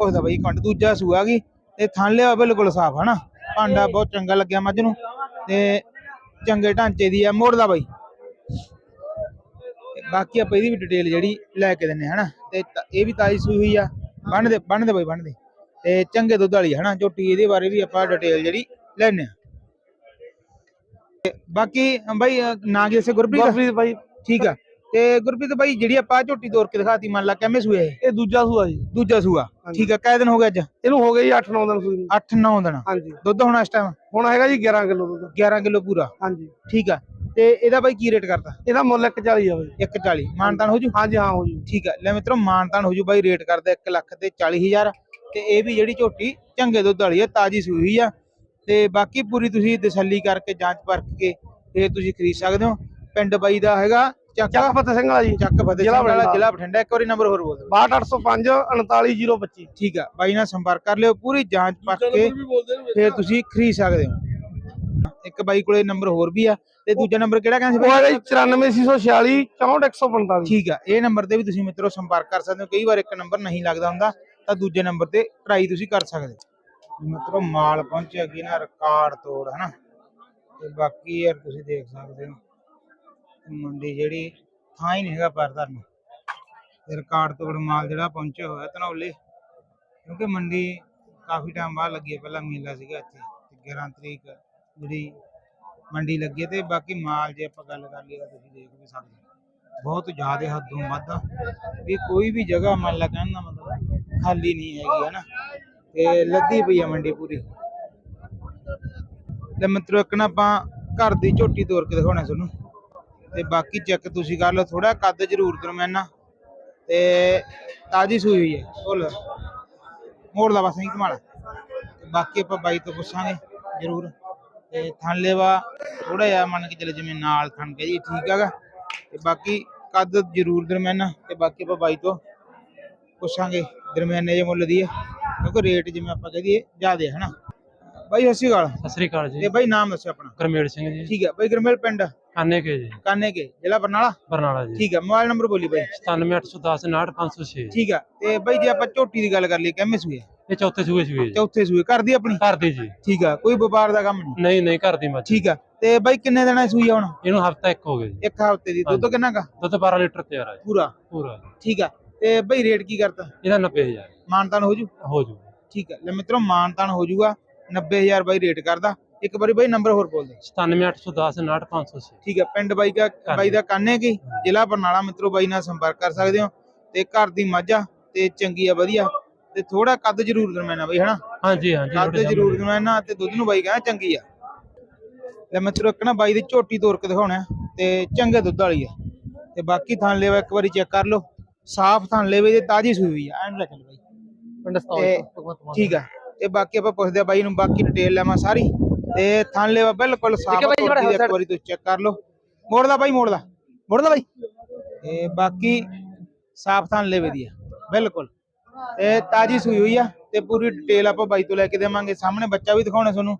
ਉਹਦਾ ਬਾਈ ਕੰਡ ਦੂਜਾ ਸੂਆ ਗਈ। ਤੇ ਥਣ ਲਿਆ ਬਿਲਕੁਲ ਸਾਫ਼ ਹਨਾ? ਭਾਂਡਾ ਬਹੁਤ ਚੰਗਾ ਲੱਗਿਆ ਮੱਝ ਨੂੰ ਤੇ ਚੰਗੇ ਢਾਂਚੇ ਦੀ ਆ ਮੋੜਦਾ ਬਾਈ। ਬਾਕੀ ਆਪਾਂ ਇਹਦੀ ਵੀ ਡਿਟੇਲ ਜਿਹੜੀ ਲੈ ਕੇ ਦਿੰਨੇ ਹਨਾ? ਤੇ ਇਹ ਵੀ ਤਾਜੀ ਸੂਈ ਹੋਈ ਆ ਬੰਨ ਦੇ ਬੰਨ ਦੇ ਬਾਈ ਬੰਨ ਦੇ। ਤੇ ਚੰਗੇ ਦੁੱਧ ਵਾਲੀ ਹਨਾ? ਝੋਟੀ ਇਹਦੇ ਬਾਰੇ ਵੀ ਆਪਾਂ ਡਿਟੇਲ ਜਿਹੜੀ ਲੈਣੇ ਆ। ਬਾਕੀ ਬਾਈ ਨਾਂ ਕੀ ਗੁਰਪ੍ਰੀਤ? ਗੁਰਪ੍ਰੀਤ ਬਾਈ। ਠੀਕ ਆ। ਤੇ ਗੁਰਪ੍ਰੀਤ ਬਾਈ ਜਿਹੜੀ ਆਪਾਂ ਝੋਟੀ ਤੋਰ ਕੇ ਦਿਖਾਤੀ ਮੰਨ ਲਾ ਕਿਵੇਂ ਸੂਏ ਇਹ? ਇਹ ਦੂਜਾ ਸੂਆ ਜੀ। ਦੂਜਾ ਸੂਆ। ਠੀਕ ਆ ਕਿੰਨੇ ਦਿਨ ਹੋ ਗਏ ਅੱਜ? ਇਹਨੂੰ ਹੋ ਗਏ ਜੀ 8-9 ਦਿਨ ਸੂਈ ਨੂੰ। 8-9 ਦਿਨ। ਹਾਂਜੀ। ਦੁੱਧ ਹੁਣ ਇਸ ਟਾਈਮ ਹੁਣ ਹੈਗਾ ਜੀ 11 ਕਿਲੋ ਦੁੱਧ। 11 ਕਿਲੋ ਪੂਰਾ। ਹਾਂਜੀ। ਠੀਕ ਆ। ਤੇ ਇਹਦਾ ਬਾਈ ਕੀ ਰੇਟ ਕਰਤਾ? ਇਹਦਾ ਮੁੱਲ 140 ਆ ਬਾਈ। 140 ਮਾਨਤਾਨ ਹੋ ਜੂ? ਹਾਂਜੀ ਹਾਂ ਹੋ ਜੂ। ਠੀਕ ਆ। ਲੈ ਮਿੱਤਰੋ ਮਾਨਤਾਨ ਹੋ ਜੂ ਬਾਈ ਰੇਟ ਕਰਦਾ 1 ਲੱਖ ਤੇ 40000 ਤੇ ਇਹ ਵੀ ਜਿਹੜੀ ਝੋਟੀ ਚੰਗੇ ਦੁੱਧ ਵਾਲੀ ਆ ਤਾਜੀ ਸੂਈ ਆ। ਤੇ ਬਾਕੀ ਪੂਰੀ ਤੁਸੀਂ ਤਸੱਲੀ ਕਰਕੇ ਜਾਂਚ ਪਰਖ ਕੇ ਫੇਰ ਤੁਸੀਂ ਖਰੀਦ ਸਕਦੇ ਹੋ। ਪਿੰਡ ਬਾਈ ਦਾ ਹੈਗਾ ਚੱਕ ਚੱਕ ਫਤਿਹ ਸਿੰਘ ਵਾਲਾ ਜੀ। ਚੱਕ ਫਤਿਹ ਸਿੰਘ ਜ਼ਿਲ੍ਹਾ ਵਾਲਾ ਬਠਿੰਡਾ। ਜ਼ਿਲ੍ਹਾ ਬਠਿੰਡਾ ਇੱਕ ਵਾਰੀ ਨੰਬਰ ਹੋਰ ਬੋਲ ਦਿਓ। 62805 39025 ਠੀਕ ਆ ਬਾਈ ਨਾਲ ਸੰਪਰਕ ਕਰ ਲਿਓ ਪੂਰੀ ਜਾਂਚ ਪਰਖ ਕੇ ਫਿਰ ਤੁਸੀਂ ਖਰੀਦ ਸਕਦੇ ਹੋ। ਇੱਕ ਬਾਈ ਕੋਲੇ ਨੰਬਰ ਹੋਰ ਵੀ ਆ ਤੇ ਦੂਜਾ ਨੰਬਰ ਕਿਹੜਾ ਕਹਿੰਦੇ ਸੀ ਉਹ ਬਾਈ ਹੈਗਾ ਜੀ 94646 64145 ਠੀਕ ਆ ਇਹ ਨੰਬਰ ਤੇ ਵੀ ਤੁਸੀਂ ਮਿੱਤਰੋ ਸੰਪਰਕ ਕਰ ਸਕਦੇ ਹੋ। ਕਈ ਵਾਰ ਇੱਕ ਨੰਬਰ ਨਹੀਂ ਲੱਗਦਾ ਹੁੰਦਾ ਤਾਂ ਦੂਜੇ ਨੰਬਰ ਤੇ ਟਰਾਈ ਤੁਸੀਂ ਕਰ ਸਕਦੇ ਮਿੱਤਰੋ ਮਾਲ ਪਹੁੰਚਿਆ ਕੀ ਨਾ ਰਿਕਾਰਡ ਤੋੜ ਹਨਾ? ਤੇ ਬਾਕੀ ਯਾਰ ਤੁਸੀਂ ਦੇਖ ਸਕਦੇ ਹੋ। ਮੰਡੀ ਜਿਹੜੀ ਥਾਂ ਹੀ ਨਹੀਂ ਹੈਗਾ ਪਰ ਤੁਹਾਨੂੰ ਤੇ ਰਿਕਾਰਡ ਤੋੜ ਮਾਲ ਜਿਹੜਾ ਪਹੁੰਚਿਆ ਹੋਇਆ ਧਨੌਲੇ ਕਿਉਂਕਿ ਮੰਡੀ ਕਾਫੀ ਟਾਈਮ ਬਾਅਦ ਲੱਗੀ ਹੈ, ਪਹਿਲਾਂ ਮੇਲਾ ਸੀਗਾ ਇੱਥੇ, ਤੇ 11 ਤਰੀਕ ਜਿਹੜੀ ਮੰਡੀ ਲੱਗੀ ਤੇ ਬਾਕੀ ਮਾਲ ਜੇ ਆਪਾਂ ਗੱਲ ਕਰ ਲਈਏ ਤੁਸੀਂ ਦੇਖ ਵੀ ਸਕਦੇ ਬਹੁਤ ਜ਼ਿਆਦਾ ਹੱਦੋਂ ਵੱਧ ਵੀ ਕੋਈ ਵੀ ਜਗ੍ਹਾ ਮੰਨ ਲਾ ਕਹਿਣ ਦਾ ਮਤਲਬ ਖਾਲੀ ਨਹੀਂ ਹੈਗੀ ਹੈ ਨਾ ਤੇ ਲੱਦੀ ਪਈ ਆ ਮੰਡੀ ਪੂਰੀ। ਲੈ ਮਿੱਤਰੋ ਇੱਕ ਨਾ ਆਪਾਂ ਘਰ ਦੀ ਝੋਟੀ ਤੋੜ ਕੇ ਦਿਖਾਉਣਾ ਤੁਹਾਨੂੰ। ਤੇ ਬਾਕੀ ਚੈੱਕ ਤੁਸੀਂ ਕਰ ਲਓ ਥੋੜਾ ਕੱਦ ਜ਼ਰੂਰ ਦਰਮਿਆਨਾ ਤੇ ਤਾਜੀ ਸੂਈ ਹੋਈ ਹੈ ਬੋਲ ਮੋੜ ਦਾ ਬਸ ਨਹੀਂ ਕਮਾਲ ਬਾਕੀ ਆਪਾਂ ਬਾਈ ਤੋਂ ਪੁੱਛਾਂਗੇ ਜ਼ਰੂਰ। ਤੇ ਥਣ ਲੇਵਾ ਥੋੜਾ ਜਿਹਾ ਮੰਨ ਕੇ ਚੱਲੇ ਜਿਵੇਂ ਨਾਲ ਥਣ ਕੇ ਜੀ ਠੀਕ ਹੈਗਾ। ਤੇ ਬਾਕੀ ਕੱਦ ਜ਼ਰੂਰ ਦਰਮਿਆਨਾ ਤੇ ਬਾਕੀ ਆਪਾਂ ਬਾਈ ਤੋਂ ਪੁੱਛਾਂਗੇ ਦਰਮਿਆਨੇ ਜੇ ਮੁੱਲ ਦੀ ਹੈ। ਕਿਉਂਕਿ ਰੇਟ ਜਿਵੇਂ ਆਪਾਂ ਕਹਿ ਦਈਏ ਜ਼ਿਆਦੇ ਹੈ ਨਾ। ਬਾਈ ਸਤਿ ਸ਼੍ਰੀ ਅਕਾਲ। ਸਤਿ ਸ੍ਰੀ ਅਕਾਲ ਜੀ। ਤੇ ਬਾਈ ਨਾਮ ਦੱਸੋ ਆਪਣਾ। ਗਰਮੇਲ ਸਿੰਘ ਜੀ। ਠੀਕ ਹੈ ਬਾਈ ਗਰਮੇਲ ਪਿੰਡ। ਕਾਨੇ ਕੇ ਜੀ। ਕਾਨੇ ਕੇ ਜ਼ਿਲ੍ਹਾ ਬਰਨਾਲਾ? ਬਰਨਾਲਾ ਜੀ। ਠੀਕ ਹੈ ਮੋਬਾਈਲ ਨੰਬਰ ਬੋਲੀ ਬਾਈ। 97810 506 ਠੀਕ ਹੈ ਤੇ ਬਾਈ ਜੇ ਆਪਾਂ ਝੋਟੀ ਦੀ ਗੱਲ ਕਰ ਲਈ ਕਿੰਮੇ ਸੂਏ? ਇਹ ਚੌਥੇ ਸੂਏ ਸੂਏ ਜੀ। ਚੌਥੇ ਸੂਏ ਘਰ ਦੀ ਆਪਣੀ? ਘਰ ਦੀ ਜੀ। ਠੀਕ ਆ ਕੋਈ ਵਪਾਰ ਦਾ ਕੰਮ ਨਹੀਂ? ਨਹੀਂ ਨਹੀਂ ਘਰ ਦੀ ਮੱਝ ਠੀਕ ਆ ਤੇ ਬਾਈ ਕਿੰਨੇ ਦਿਨਾਂ ਦੀ ਸੂਈ ਹੁਣ? ਇਹਨੂੰ ਹਫਤਾ ਇੱਕ ਹੋ ਗਿਆ ਜੀ। ਇੱਕ ਹਫ਼ਤੇ ਦੀ। ਦੁੱਧ। ਕਿੰਨਾ ਕਾ? ਦੁੱਧ 12 ਲੀਟਰ ਤਿਆਰ ਆ ਜੀ। ਪੂਰਾ? ਪੂਰਾ। ਠੀਕ ਆ ਤੇ ਬਾਈ ਰੇਟ ਕੀ ਕਰਤਾ? ਇਹਦਾ 90000 ਮਾਨਤਾਨ ਹੋ ਜੂ? ਹੋ ਜੂ। ਠੀਕ ਆ ਲੈ ਮਿੱਤਰੋ ਮਾਨਤਾਨ ਹੋ ਜੂਗਾ। 90000 ਬਾਈ ਰੇਟ ਕਰਦਾ। ਇੱਕ ਵਾਰੀ ਬਾਈ ਨੰਬਰ ਹੋਰ ਬੋਲ ਦੇ। 97810 506 ਠੀਕ ਆ ਪਿੰਡ ਬਾਈ ਦਾ ਬਾਈ ਦਾ ਕਾਨੇ ਕੀ? ਜ਼ਿਲ੍ਹਾ ਬਰਨਾਲਾ ਮਿੱਤਰੋ ਬਾਈ ਨਾਲ ਸੰਪਰਕ ਕਰ ਸਕਦੇ ਹੋ। ਤੇ ਘਰ ਦੀ ਮੱਝ ਤੇ ਚੰਗੀ ਆ ਵਧੀਆ। ਤੇ ਥੋੜਾ ਕੱਦ ਜ਼ਰੂਰ ਦਰਮਿਆਨਾ ਬਾਈ ਹਨਾ? ਹਾਂਜੀ ਹਾਂਜੀ ਕੱਦ ਜ਼ਰੂਰ। ਦਰਮਿਆਨਾ। ਤੇ ਦੁੱਧ ਨੂੰ ਬਾਈ ਕਹਿੰਦਾ ਚੰਗੀ ਆ। ਲੈ ਮਿੱਤਰੋ ਇੱਕ ਨਾ ਬਾਈ ਦੀ ਝੋਟੀ ਤੋਰ ਕੇ ਦਿਖਾਉਣਾ ਤੇ ਚੰਗੇ ਦੁੱਧ ਵਾਲੀ ਆ। ਤੇ ਬਾਕੀ ਥਣ ਲੈਵਾ ਇੱਕ ਵਾਰੀ ਚੈੱਕ ਕਰ ਲਓ। ਸਾਫ਼ ਥਣ ਲੈਵੇ ਤੇ ਤਾਜੀ ਸੂਈ ਹੋਈ ਆ ਐਂਡ ਲੈ ਚੱਲ ਬਾਈ। ਪਿੰਡ। ਠੀਕ ਆ ਤੇ ਬਾਕੀ ਆਪਾਂ ਪੁੱਛਦੇ ਆ ਬਾਈ ਨੂੰ ਬਾਕੀ ਡਿਟੇਲ ਲੈਵਾਂ ਸਾਰੀ। ਤੇ ਥਣ ਲੈਵਾ ਬਿਲਕੁਲ ਸਾਫ਼ ਇੱਕ ਵਾਰੀ ਤੁਸੀਂ ਚੈੱਕ ਕਰ ਲਓ। ਮੋੜਦਾ ਬਾਈ ਮੋੜਦਾ। ਮੋੜਦਾ ਬਾਈ। ਤੇ ਬਾਕੀ ਸਾਫ਼ ਥਣ ਲੈਵੇ ਦੀ ਆ ਬਿਲਕੁਲ। ਤੇ ਤਾਜੀ ਸੂਈ ਹੋਈ ਆ ਤੇ ਪੂਰੀ ਡਿਟੇਲ ਆਪਾਂ ਬਾਈ ਤੋਂ ਲੈ ਕੇ ਦੇਵਾਂਗੇ। ਸਾਹਮਣੇ ਬੱਚਾ ਵੀ ਦਿਖਾਉਣਾ ਤੁਹਾਨੂੰ।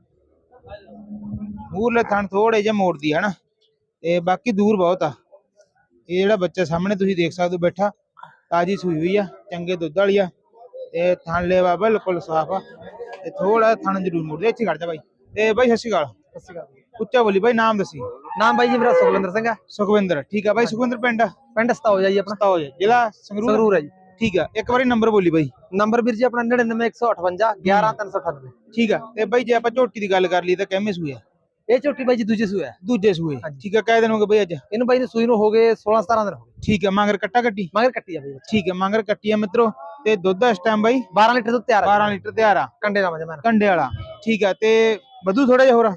ਮੂਰਲੇ ਥਣ ਥੋੜੇ ਜਿਹਾ ਮੋੜਦੀ ਹੈ ਨਾ ਤੇ ਬਾਕੀ ਦੂਰ ਬਹੁਤ ਆ। ਇਹ ਜਿਹੜਾ ਬੱਚਾ ਸਾਹਮਣੇ ਤੁਸੀਂ ਦੇਖ ਸਕਦੇ ਹੋ ਬੈਠਾ ਤਾਜੀ ਸੂਈ ਹੋਈ ਆ ਚੰਗੇ ਦੁੱਧ ਵਾਲੀ ਆ। ਤੇ ਥਣ ਲੈਵਾ ਬਿਲਕੁਲ ਸਾਫ਼ ਆ। ਤੇ ਥੋੜਾ ਥਣ ਜ਼ਰੂਰ ਮੋੜਦੇ ਇੱਥੇ ਖੜ ਜਾ ਬਾਈ। ਤੇ ਬਾਈ ਸਤਿ ਸ਼੍ਰੀ ਅਕਾਲ। ਸਤਿ ਸ਼੍ਰੀ ਅਕਾਲ ਉੱਚਾ ਬੋਲੀ ਬਾਈ ਨਾਮ ਦੱਸੀ। ਨਾਮ ਬਾਈ ਜੀ ਮੇਰਾ ਸੁਖਵਿੰਦਰ ਸਿੰਘ ਹੈ। ਸੁਖਵਿੰਦਰ ਠੀਕ ਆ ਬਾਈ ਸੁਖਵਿੰਦਰ ਪਿੰਡ? ਪਿੰਡ ਸਤਾਓ ਜੀ ਆਪਣਾ। ਸਤਾਓ ਜੀ ਜ਼ਿਲ੍ਹਾ ਸੰਗਰੂਰ? ਸੰਗਰੂਰ ਹੈ ਜੀ। ਠੀਕ ਆ ਇੱਕ ਵਾਰੀ ਨੰਬਰ ਬੋਲੀ ਬਾਈ। ਨੰਬਰ ਵੀਰ ਜੀ ਆਪਣਾ 99158 11398 ਠੀਕ ਆ ਤੇ ਬਾਈ ਜੇ ਆਪਾਂ ਝੋਟੀ ਦੀ ਗੱਲ ਕਰ ਲਈ ਤਾਂ ਕਿੰਨੇ ਸੂਏ ਆ? ਇਹ ਝੋਟੀ ਬਾਈ ਜੀ ਦੂਜੇ ਸੂਆ ਹੈ ਦੂਜੇ ਸੂਏ। ਠੀਕ ਆ ਕਹਿ ਦੇਣੋਗੇ ਬਾਈ ਅੱਜ? ਇਹਨੂੰ ਬਾਈ ਨੂੰ ਸੂਈ ਨੂੰ ਹੋ ਗਏ 16 17 ਦਿਨ ਹੋ ਗਏ। ਠੀਕ ਆ ਮਗਰ ਕੱਟਾ ਕੱਟੀ? ਮਗਰ ਕੱਟੀ ਆ ਬਾਈ। ਠੀਕ ਹੈ ਮੰਗਰ ਕੱਟੀ ਆ ਮਿੱਤਰੋ ਤੇ ਦੁੱਧ ਇਸ ਟਾਈਮ ਬਾਈ 12 ਲੀਟਰ ਦੁੱਧ ਤਿਆਰ ਹੈ 12 ਲੀਟਰ ਤਿਆਰ ਆ। ਕੰਡੇ ਨਾਲ ਮਜਾ ਕੰਡੇ ਵਾਲਾ। ਠੀਕ ਆ ਤੇ ਵਧੂ ਥੋੜਾ ਜਿਹਾ ਹੋਰ?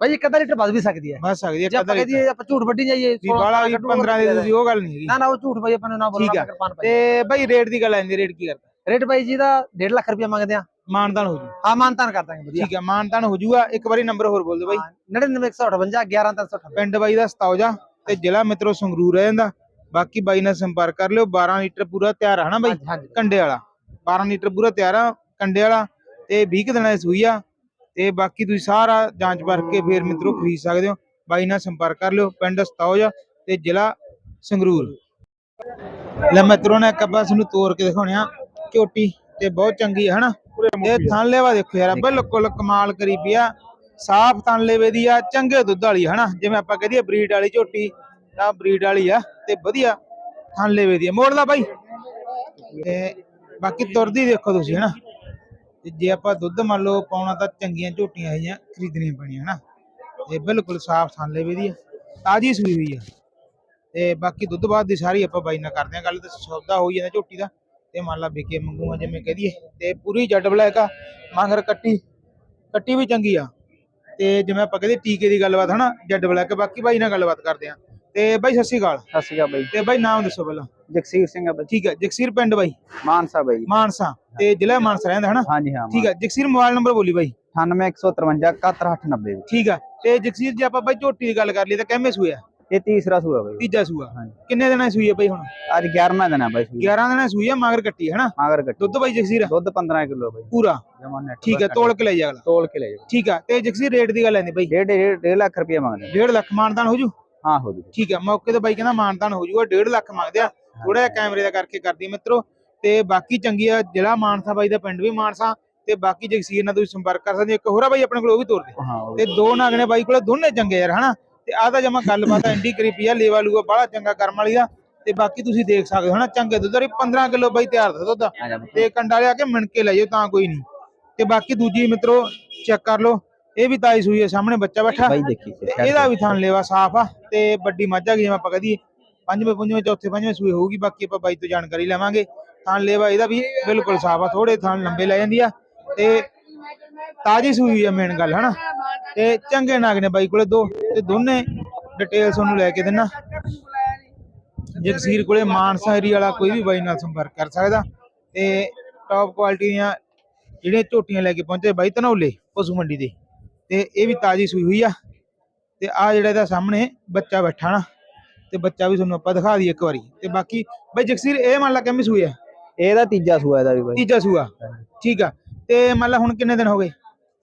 ਬਾਈ ਇੱਕ ਅੱਧਾ ਲੀਟਰ ਵੱਧ ਵੀ ਸਕਦੀ ਹੈ ਵੱਧ ਸਕਦੀ ਹੈ ਜੇ ਆਪਾਂ ਕਹਿ ਦਈਏ ਆਪਾਂ ਝੂਠ ਵੱਢੀ ਜਾਈਏ ਵੀ ਬਾਲਾ ਵੀ 15 ਦੇ ਤੁਸੀਂ ਉਹ ਗੱਲ ਨਹੀਂ ਹੈਗੀ ਨਾ ਨਾ ਉਹ ਝੂਠ ਬਾਈ ਆਪਾਂ ਨੂੰ ਨਾ ਬੋਲਣਾ। ਕਿਰਪਾਨ ਤੇ ਬਾਈ ਰੇਟ ਦੀ ਗੱਲ ਆਂਦੀ ਰੇਟ ਕੀ ਕਰਦਾ ਰੇਟ ਬਾਈ ਜੀ ਦਾ 1.5 ਲੱਖ ਰੁਪਇਆ ਮੰਗਦੇ ਆ ਮਾਨਦਾਨ ਹੋ ਜੂ ਹਾਂ ਮਾਨਤਾਨ ਕਰ ਦਾਂਗੇ ਵਧੀਆ ਠੀਕ ਹੈ ਮਾਨਦਾਨ ਹੋ ਜੂਗਾ ਇੱਕ ਵਾਰੀ ਨੰਬਰ ਹੋਰ ਬੋਲ ਦਿਓ ਬਾਈ 99158 11398 ਪਿੰਡ ਬਾਈ ਦਾ ਸਤੌਜਾ ਤੇ ਜ਼ਿਲ੍ਹਾ ਮਿੱਤਰੋ ਸੰਗਰੂਰ ਰਹਿ ਜਾਂਦਾ ਬਾਕੀ ਬਾਈ ਨਾਲ ਸੰਪਰਕ ਕਰ ਲਿਓ 12 ਲੀਟਰ ਪੂਰਾ ਤਿਆਰ ਆ ਹਨਾ ਬਾਈ ਕੰਡੇ ਵਾਲਾ 12 ਲੀਟਰ ਪੂਰਾ ਤਿਆਰ ਆ ਕੰਡੇ ਵਾਲਾ ਤੇ 20 ਕੁ ਦਿਨਾਂ ਦੀ ਸੂਈ ਆ ਤੇ ਬਾਕੀ ਤੁਸੀਂ ਸਾਰਾ ਜਾਂਚ ਪਰਖ ਕੇ ਫੇਰ ਮਿੱਤਰੋ ਖਰੀਦ ਸਕਦੇ ਹੋ। ਬਾਈ ਨਾਲ ਸੰਪਰਕ ਕਰ ਲਿਓ, ਪਿੰਡ ਸਤੌਜ ਤੇ ਜ਼ਿਲ੍ਹਾ ਸੰਗਰੂਰ। ਲੈ ਮਿੱਤਰੋ ਨੇ ਇੱਕ ਆਪਾਂ ਤੋੜ ਕੇ ਦਿਖਾਉਣਿਆ ਝੋਟੀ ਤੇ ਬਹੁਤ ਚੰਗੀ ਹੈ ਹਨਾ? ਤੇ ਥਣ ਦੇਖੋ ਯਾਰ ਬਿਲਕੁਲ ਕਮਾਲ ਕਰੀ ਪਿਆ ਸਾਫ਼ ਥਣ ਲੈਵੇ ਦੀ ਆ, ਚੰਗੇ ਦੁੱਧ ਵਾਲੀ ਹਨਾ? ਜਿਵੇਂ ਆਪਾਂ ਕਹਦੀਏ ਬਰੀਡ ਵਾਲੀ ਝੋਟੀ ਆ ਬਰੀਡ ਵਾਲੀ ਆ, ਤੇ ਵਧੀਆ ਥਣ ਲੈਵੇ ਦੀ ਆ। ਮੋੜਦਾ ਬਾਈ। ਤੇ ਬਾਕੀ ਤੁਰਦੀ ਦੇਖੋ ਤੁਸੀਂ, ਹਨਾ? ਤੇ ਜੇ ਆਪਾਂ ਦੁੱਧ ਮੰਨ ਲਓ ਪਾਉਣਾ ਤਾਂ ਚੰਗੀਆਂ ਝੋਟੀਆਂ ਹੈਗੀਆਂ ਖਰੀਦਣੀਆਂ ਪੈਣੀਆਂ ਹਨਾ। ਤੇ ਬਿਲਕੁਲ ਸਾਫ਼ ਥਣ ਵੀ ਆ, ਤਾਜੀ ਸੂਈ ਹੋਈ ਆ। ਤੇ ਬਾਕੀ ਦੁੱਧ ਬਾਅਦ ਦੀ ਸਾਰੀ ਆਪਾਂ ਬਾਈ ਨਾਲ ਕਰਦੇ ਆ ਗੱਲ ਤੇ ਸੌਦਾ ਹੋਈ ਜਾਂਦਾ ਝੋਟੀ ਦਾ। ਤੇ ਮੰਨ ਲਾ ਵਿਕੇ ਮੰਗੂਗਾ ਜਿਵੇਂ ਕਹਿ ਦਈਏ, ਤੇ ਪੂਰੀ ਜੱਟ ਬਲੈਕ ਆ, ਮਗਰ ਕੱਟੀ ਕੱਟੀ ਵੀ ਚੰਗੀ ਆ। ਤੇ ਜਿਵੇਂ ਆਪਾਂ ਕਹਿੰਦੇ ਟੀਕੇ ਦੀ ਗੱਲਬਾਤ ਹਨਾ, ਜੱਟ ਬਲੈਕ, ਬਾਕੀ ਬਾਈ ਨਾਲ ਗੱਲਬਾਤ ਕਰਦੇ ਆ ਤੇ ਬਾਈ ਸਤਿ ਸ਼੍ਰੀ ਅਕਾਲ। ਸਤਿ ਸ਼੍ਰੀ ਅਕਾਲ ਬਾਈ। ਤੇ ਬਾਈ ਨਾਮ ਦੱਸੋ ਪਹਿਲਾਂ। ਜਗਸੀਰ ਸਿੰਘ ਆ ਬਾਈ। ਠੀਕ ਹੈ ਜਗਸੀਰ ਪਿੰਡ ਬਾਈ? ਮਾਨਸਾ ਬਾਈ। ਮਾਨਸਾ। ਤੇ ਜ਼ਿਲ੍ਹਾ ਮਾਨਸਾ ਰਹਿੰਦਾ ਹਨਾ? ਹਾਂਜੀ ਹਾਂ ਠੀਕ ਹੈ ਜਗਸੀਰ ਮੋਬਾਈਲ ਨੰਬਰ ਬੋਲੀ ਬਾਈ। 98153 71890 ਠੀਕ ਆ ਤੇ ਜਗਸੀਰ ਜੇ ਆਪਾਂ ਬਾਈ ਝੋਟੀ ਦੀ ਗੱਲ ਕਰ ਲਈ ਤਾਂ ਕਿੰਨੇ ਸੂਏ ਆ? ਇਹ ਤੀਸਰਾ ਸੂਆ ਬਾਈ। ਤੀਜਾ ਸੂਆ। ਕਿੰਨੇ ਦਿਨਾਂ ਸੂਈ ਆ ਬਾਈ ਹੁਣ? ਅੱਜ 11ਵਾਂ ਦਿਨ ਆ ਬਾਈ ਸੂਈ। 11 ਦਿਨਾਂ ਸੂਈ ਆ ਮਗਰ ਕੱਟੀ ਹਨਾ? ਮਾਗਰ ਗੱਟੀ ਦੁੱਧ ਬਾਈ ਜਗਸੀਰ ਦੁੱਧ 15 ਕਿਲੋ ਬਾਈ। ਪੂਰਾ। ਠੀਕ ਹੈ ਤੋਲ ਕੇ। ਲੈ ਜਾ ਅਗਲਾ। ਤੋਲ ਕੇ ਲੈ ਜਾਓ ਠੀਕ ਆ ਤੇ ਜਗਸੀਰ ਰੇਟ ਦੀ ਗੱਲ ਆਂਦੀ ਬਾਈ। ਡੇਢ ਡੇਢ ਡੇਢ ਲੱਖ ਰੁਪਏ ਮੰਗਦੇ 1.5 ਲੱਖ ਮਾਨਦਾਨ ਹੋ ਜੂ? ਹਾਂ ਹੋ ਠੀਕ ਆ ਮੌਕੇ ਤੇ ਬਾਈ ਕਹਿੰਦਾ ਮਾਨਦਾਨ ਹੋ ਜੂਗਾ 1.5 ਲੱਖ ਮੰਗਦੇ ਆ। ਥੋੜਾ ਜਿਹਾ ਕੈਮਰੇ ਦਾ ਕਰਕੇ ਕਰਦੀ ਮਿੱਤਰੋ। ਤੇ ਬਾਕੀ ਚੰਗੀ ਆ ਜ਼ਿਲ੍ਹਾ ਮਾਨਸਾ ਬਾਈ ਦਾ ਪਿੰਡ ਵੀ ਮਾਨਸਾ ਤੇ ਬਾਕੀ ਜਗਸੀਰ ਨਾਲ ਤੁਸੀਂ ਸੰਪਰਕ ਕਰ ਸਕਦੇ ਹੋ। ਇੱਕ ਹੋਰ ਆ ਬਾਈ ਆਪਣੇ ਕੋਲ ਉਹ ਵੀ ਤੋਰ ਦੇ। ਹਾਂ ਤੇ ਦੋ ਨਾਗਣੇ ਬਾਈ ਕੋਲੇ ਦੋਨੇ ਚੰਗੇ ਯਾਰ ਹਨਾ? ਤੇ ਆਹ ਤਾਂ ਜਮਾ ਗੱਲਬਾਤ ਐਂਡੀ ਕਰੀ ਪਈ ਆ ਲੇਵਾ ਲੂਆ ਬੜਾ ਚੰਗਾ ਕਰਮ ਵਾਲੀ ਦਾ। ਤੇ ਬਾਕੀ ਤੁਸੀਂ ਦੇਖ ਸਕਦੇ ਹੋ ਹਨਾ? ਚੰਗੇ ਦੁੱਧ ਵਾਲੀ 15 ਕਿਲੋ ਬਾਈ ਤਿਆਰ ਦਾ ਦੁੱਧ ਆ। ਤੇ ਕੰਡਾ ਲਿਆ ਕੇ ਮਿਣ ਕੇ ਲੈ ਜਾਓ ਤਾਂ ਕੋਈ ਨਹੀਂ। ਤੇ ਬਾਕੀ ਦੂਜੀ ਮਿੱਤਰੋ ਚੈੱਕ ਕਰ ਲਓ। ਇਹ ਵੀ ਤਾਈ ਸੂਈ ਹੈ ਸਾਹਮਣੇ ਬੱਚਾ ਬੈਠਾ। ਬਾਈ ਦੇਖੀ ਇਹਦਾ ਵੀ ਥਣ ਲੇਵਾ ਸਾਫ਼ ਆ ਤੇ ਵੱਡੀ ਮੱਝ ਆ ਗਈ ਜਿਵੇਂ ਆਪਾਂ ਕਹਦੀਏ ਪੰਜਵੇਂ ਪੰਜਵੇਂ ਚੌਥੇ ਪੰਜਵੇਂ ਸੂਏ ਹੋਊਗੀ ਬਾਕੀ ਆਪਾਂ ਬਾਈ ਤੋਂ ਜਾਣਕਾਰੀ ਲਵਾਂਗੇ। ਥਣ ਲੇਵਾ ਇਹਦਾ ਵੀ ਬਿਲਕੁਲ ਸਾਫ਼ ਆ ਥੋੜੇ ਥਣ ਲੰਬੇ ਲੈ ਜਾਂਦੀ ਆ ਤੇ ਤਾਜੀ ਸੂਈ ਆ ਮੇਨ ਗੱਲ ਹਨਾ? ਤੇ ਚੰਗੇ ਨਾਗ ਨੇ ਬਾਈ ਕੋਲੇ ਦੋ ਤੇ ਦੋਨੇ ਡਿਟੇਲ ਤੁਹਾਨੂੰ ਲੈ ਕੇ ਦਿੰਨਾ। ਜਗਸੀਰ ਕੋਲੇ ਮਾਨਸਾ ਏਰੀਆ ਵਾਲਾ ਕੋਈ ਵੀ ਬਾਈ ਨਾਲ ਸੰਪਰਕ ਕਰ ਸਕਦਾ ਤੇ ਟੌਪ ਕੁਆਲਿਟੀ ਦੀਆਂ ਜਿਹੜੀਆਂ ਝੋਟੀਆਂ ਲੈ ਕੇ ਪਹੁੰਚੇ ਬਾਈ ਧਨੌਲੇ ਪਸ਼ੂ ਮੰਡੀ ਦੇ। ਤੇ ਇਹ ਵੀ ਤਾਜੀ ਸੂਈ ਹੋਈ ਆ। ਤੇ ਆ ਜਿਹੜਾ ਇਹਦਾ ਸਾਹਮਣੇ ਬੱਚਾ ਬੈਠਾ ਨਾ ਤੇ ਬੱਚਾ ਵੀ ਤੁਹਾਨੂੰ ਆਪਾਂ ਦਿਖਾ ਦਈਏ ਇੱਕ ਵਾਰੀ। ਤੇ ਬਾਕੀ ਬਾਈ ਜਗਸੀਰ ਇਹ ਮੰਨ ਲਾ ਕਿੰਨੀ ਸੂਈ ਆ? ਇਹਦਾ ਤੀਜਾ ਸੂਆ ਇਹਦਾ ਵੀ ਬਾਈ। ਤੀਜਾ ਸੂਆ। ਠੀਕ ਆ। ਤੇ ਮੰਨ ਲਾ ਹੁਣ ਕਿੰਨੇ ਦਿਨ ਹੋ ਗਏ?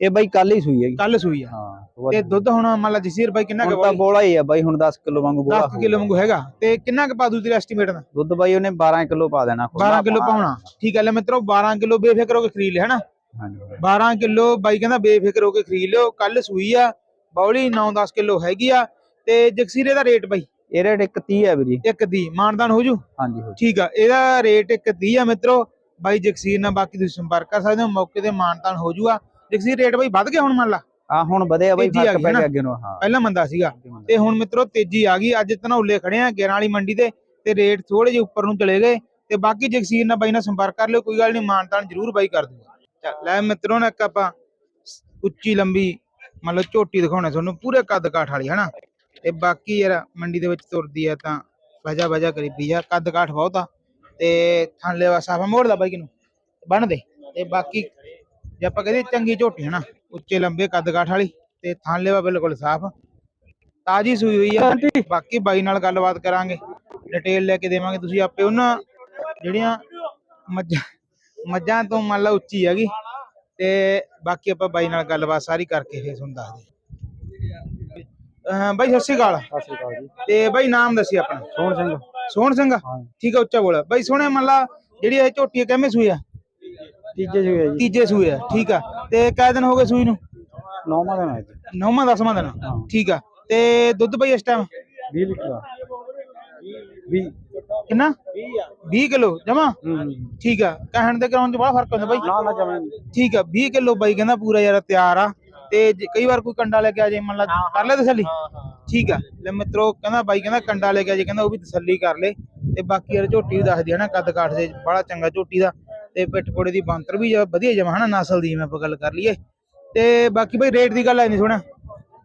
ਇਹ ਬਾਈ ਕੱਲ ਹੀ ਸੂਈ ਹੈਗੀ। ਕੱਲ ਸੂਈ ਆ। ਹਾਂ ਤੇ ਦੁੱਧ ਹੁਣ ਮੰਨ ਲਾ ਜਸੀਰ ਬਾਈ ਕਿੰਨਾ ਕੁ ਤਾਂ ਬੋਲੀ? ਹੀ ਆ ਬਾਈ ਹੁਣ 10 ਕਿਲੋ ਵਾਂਗੂ ਬੋਲਾ 10 ਕਿਲੋ ਵਾਂਗੂ ਹੈਗਾ। ਤੇ ਕਿੰਨਾ ਕੁ ਪਾ ਦੂ ਤੇਰਾ ਐਸਟੀਮੇਟ ਦਾ ਦੁੱਧ ਬਾਈ ਉਹਨੇ 12 ਕਿਲੋ ਪਾ ਦੇਣਾ ਖੁੱਲਾ 12 ਕਿਲੋ ਪਾਉਣਾ। ਠੀਕ ਹੈ ਲੈ ਮਿੱਤਰੋ 12 ਕਿਲੋ ਬੇਫਿਕਰ ਹੋ ਕੇ ਖਰੀਦ ਲਿਆ ਹਨਾ? 12 ਕਿਲੋ ਬਾਈ ਕਹਿੰਦਾ ਬੇਫਿਕਰ ਹੋ ਕੇ ਖਰੀਦ ਲਿਓ ਕੱਲ ਸੂਈ ਆ ਬੌਲੀ 9-10 ਕਿਲੋ ਹੈਗੀ ਆ ਤੇ ਜਗਸੀਰੇ ਦਾ ਰੇਟ ਬਾਈ? ਇਹ ਰੇਟ ਇੱਕ 30 ਹੈ ਵੀਰ ਜੀ। ਇੱਕ ਦੀ ਮਾਨਦਾਨ ਹੋ ਜੂ? ਹਾਂਜੀ ਹੋ ਠੀਕ ਆ ਇਹਦਾ ਰੇਟ ਇੱਕ 30 ਆ ਮਿੱਤਰੋ ਬਾਈ ਜਗਸੀਰ ਨਾਲ ਬਾਕੀ ਤੁਸੀਂ ਸੰਪਰਕ ਕਰ ਸਕਦੇ ਹੋ ਮੌਕੇ ਤੇ ਮਾਨਦਾਨ ਹੋ ਜੂਗਾ। ਜਗਸੀਰ ਰੇਟ ਬਾਈ ਵੱਧ ਗਿਆ ਹੁਣ ਮੰਨ ਲਾ? ਆ ਹੁਣ ਵਧਿਆ ਬਾਈ ਆ ਫ਼ਰਕ ਪੈ। ਗਿਆ ਅੱਗੇ ਨੂੰ ਹਾਂ। ਪਹਿਲਾਂ ਮੰਦਾ ਸੀਗਾ। ਤੇ ਹੁਣ ਮਿੱਤਰੋ ਤੇਜ਼ੀ ਆ ਗਈ ਅੱਜ ਧਨੌਲੇ ਖੜੇ ਆ 11 ਵਾਲੀ ਮੰਡੀ ਤੇ ਤੇ ਰੇਟ ਥੋੜੇ ਜਿਹਾ ਉੱਪਰ ਨੂੰ ਚਲੇ ਗਏ ਤੇ ਬਾਕੀ ਜਗਸੀਰ ਨਾਲ ਬਾਈ ਨਾਲ ਸੰਪਰਕ ਕਰ ਲਿਓ ਕੋਈ ਗੱਲ ਨਹੀਂ ਮਾਨਤਾਨ ਜ਼ਰੂਰ ਬਾਈ ਕਰ ਦੂਗਾ। ਲੈ ਮਿੱਤਰੋ ਨਾ ਇੱਕ ਆਪਾਂ ਉੱਚੀ ਲੰਬੀ, ਮਤਲਬ ਝੋਟੀ ਦਿਖਾਉਣਾ ਤੁਹਾਨੂੰ, ਪੂਰੇ ਕੱਦ ਕਾਠ ਵਾਲੀ, ਹਨਾ? ਤੇ ਬਾਕੀ ਯਾਰ ਮੰਡੀ ਦੇ ਵਿੱਚ ਤੁਰਦੀ ਆ ਤਾਂ ਵਜਾ ਵਜਾ ਕਰੀਬੀ ਆ, ਕੱਦ ਕਾਠ ਬਹੁਤ ਆ। ਤੇ ਥਾਂਲੇ ਵਾ ਸਾਫਾ ਮੋੜਦਾ ਬਾਈ ਕਿਨੂੰ? ਬੰਨ ਦੇ। ਤੇ ਬਾਕੀ ਜੇ ਆਪਾਂ ਕਹਿੰਦੇ ਚੰਗੀ ਝੋਟੀ, ਹਨਾ? ਉੱਚੇ ਲੰਬੇ ਕੱਦ ਕਾਠ ਵਾਲੀ, ਤੇ ਥਾਂਲੇ ਵਾ ਬਿਲਕੁਲ ਸਾਫ਼। ਤਾਜੀ ਸੂਈ ਹੋਈ ਆ। ਬਾਕੀ ਬਾਈ ਨਾਲ ਗੱਲਬਾਤ ਕਰਾਂਗੇ। ਡਿਟੇਲ ਲੈ ਕੇ ਦੇਵਾਂਗੇ ਤੁਸੀਂ ਆਪੇ ਉਹਨਾਂ ਜਿਹੜੀਆਂ ਮੱਝਾਂ ਮੱਝਾਂ ਤੋਂ ਮੰਨ ਲਾ ਉੱਚੀ ਹੈਗੀ ਤੇ ਬਾਕੀ ਆਪਾਂ ਬਾਈ ਨਾਲ ਗੱਲਬਾਤ ਸਾਰੀ ਕਰਕੇ ਫੇਰ ਤੁਹਾਨੂੰ ਦੱਸਦੇ ਹਾਂ ਬਾਈ ਸਤਿ ਸ਼੍ਰੀ ਅਕਾਲ। ਸਤਿ ਸ਼੍ਰੀ ਅਕਾਲ ਜੀ। ਤੇ ਬਾਈ ਨਾਮ ਦੱਸੀ ਆਪਣਾ? ਸੋਹਣ ਸਿੰਘ। ਸੋਹਣ ਸਿੰਘ? ਠੀਕ ਆ ਉੱਚਾ ਬੋਲ। ਬਾਈ ਸੋਹਣੇ ਮੰਨ ਲਾ ਜਿਹੜੀ ਇਹ ਝੋਟੀ ਆ ਕਿਵੇਂ ਸੂਈ ਆ? ਤੀਜੇ ਹੈ ਜੀ। ਤੀਜੇ ਸੂਏ ਆ ਠੀਕ ਆ। ਤੇ ਕਿੰਨੇ ਦਿਨ ਹੋ ਗਏ ਸੂਈ ਨੂੰ? ਨੌਵਾਂ ਦਿਨ ਹੈ ਨੌਵਾਂ ਦਸਵਾਂ ਦਿਨ। ਠੀਕ ਆ। ਤੇ ਦੁੱਧ ਬਾਈ ਇਸ ਟਾਈਮ 20 ਲੀਟਰ 20 ਕਿੰਨਾ? 20 ਕਿਲੋ ਜਮਾ? ਹੂੰ। ਠੀਕ ਆ ਕਹਿਣ ਦੇ ਕਰਾਉਣ ਚ ਬੜਾ ਫ਼ਰਕ ਹੁੰਦਾ ਬਾਈ। ਨਾ ਨਾ ਜਮੈਂ ਠੀਕ ਆ 20 ਕਿਲੋ ਬਾਈ ਕਹਿੰਦਾ ਪੂਰਾ ਯਾਰ ਤਿਆਰ ਆ। ਤੇ ਕਈ ਵਾਰ ਕੋਈ ਕੰਡਾ ਲੈ ਕੇ ਆ ਜੇ ਮੰਨ ਲਾ ਕਰ ਲੈ ਤਸੱਲੀ? ਠੀਕ ਆ ਲੈ ਮਿੱਤਰੋ ਕਹਿੰਦਾ ਬਾਈ ਕਹਿੰਦਾ ਕੰਡਾ ਲੈ ਕੇ ਆ ਜੇ ਕਹਿੰਦਾ ਉਹ ਵੀ ਤਸੱਲੀ ਕਰ ਲੈ। ਤੇ ਬਾਕੀ ਯਾਰ ਝੋਟੀ ਵੀ ਦੱਸਦੀ ਨਾ ਕੱਦ ਕਾਠ ਦੇ ਬੜਾ ਚੰਗਾ ਝੋਟੀ ਦਾ। ਤੇ ਪਿੱਠ ਪੋੜੇ ਦੀ ਬੰਤਰ ਵੀ ਵਧੀਆ ਜਮਾ ਹਨਾ ਨਸਲ ਦੀ ਮੈਂ ਆਪਾਂ ਗੱਲ ਕਰ ਲਈਏ। ਤੇ ਬਾਕੀ ਬਾਈ ਰੇਟ ਦੀ ਗੱਲ ਆਈ ਨਹੀਂ ਸੁਣਾ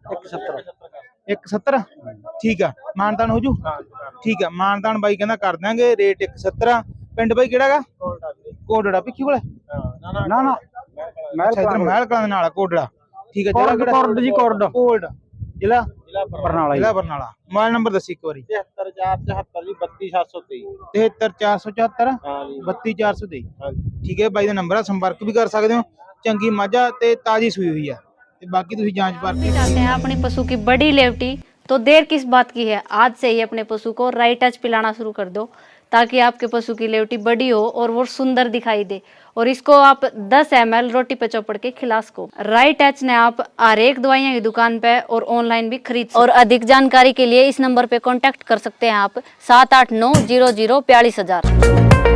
170 170 ਠੀਕ ਆ ਮਾਨਤਾਨ ਹੋ ਜੂ? ਠੀਕ ਆ ਮਾਨਤਾਨ ਬਾਈ ਕਹਿੰਦਾ ਕਰ ਦਾਂਗੇ ਰੇਟ 170 ਆ। ਪਿੰਡ ਬਾਈ ਕਿਹੜਾਗਾ ਕੋਟੜਾ ਪਿੱਖੀ ਕੋਲੇ? ਨਾ ਨਾ ਮੈਂ ਅੱਛਾ ਇਧਰ ਮਹਿਲ ਕਲਾਂ ਦੇ ਨਾਲ ਆ, ਕੋਟੜਾ ਠੀਕ ਆ ਜਿਹੜਾ ਕਿਹੜਾ? ਕੋਰਡ ਜੀ ਕੋਰਡ ਕੋਲਡ ਜ਼ਿਲ੍ਹਾ? ਬਰਨਾਲਾ ਜ਼ਿਲ੍ਹਾ ਬਰਨਾਲਾ। ਮੋਬਾਈਲ ਨੰਬਰ ਦੱਸੀ ਇੱਕ ਵਾਰੀ। 74474 ਜੀ 32723 73474 ਹਾਂ ਜੀ। 32423 ਠੀਕ ਹੈ ਬਾਈ ਦਾ ਨੰਬਰ ਆ ਸੰਪਰਕ ਵੀ ਕਰ ਸਕਦੇ ਹੋ। ਚੰਗੀ ਮਾਝਾ ਤੇ ਤਾਜੀ ਸੂਈ ਹੋਈ ਆ। ਤੇ ਬਾਕੀ ਤੁਸੀਂ ਜਾਂਚ ਪਰਖ ਕੇ चाहते हैं अपने पशु की बड़ी लेवटी तो देर किस बात की है आज से ही अपने पशु को राइट टच पिलाना शुरू कर दो ताकि आपके पशु की लेवटी बड़ी हो और वो सुंदर दिखाई दे और इसको आप 10 एम रोटी पे चौपड़ के खिला सको राइट टच ने आप हर एक दवाइयाँ की दुकान पे और ऑनलाइन भी खरीद सकते और अधिक जानकारी के लिए इस नंबर पे कांटेक्ट कर सकते हैं आप सात आठ नौ जीरो जीरो बयालीस हजार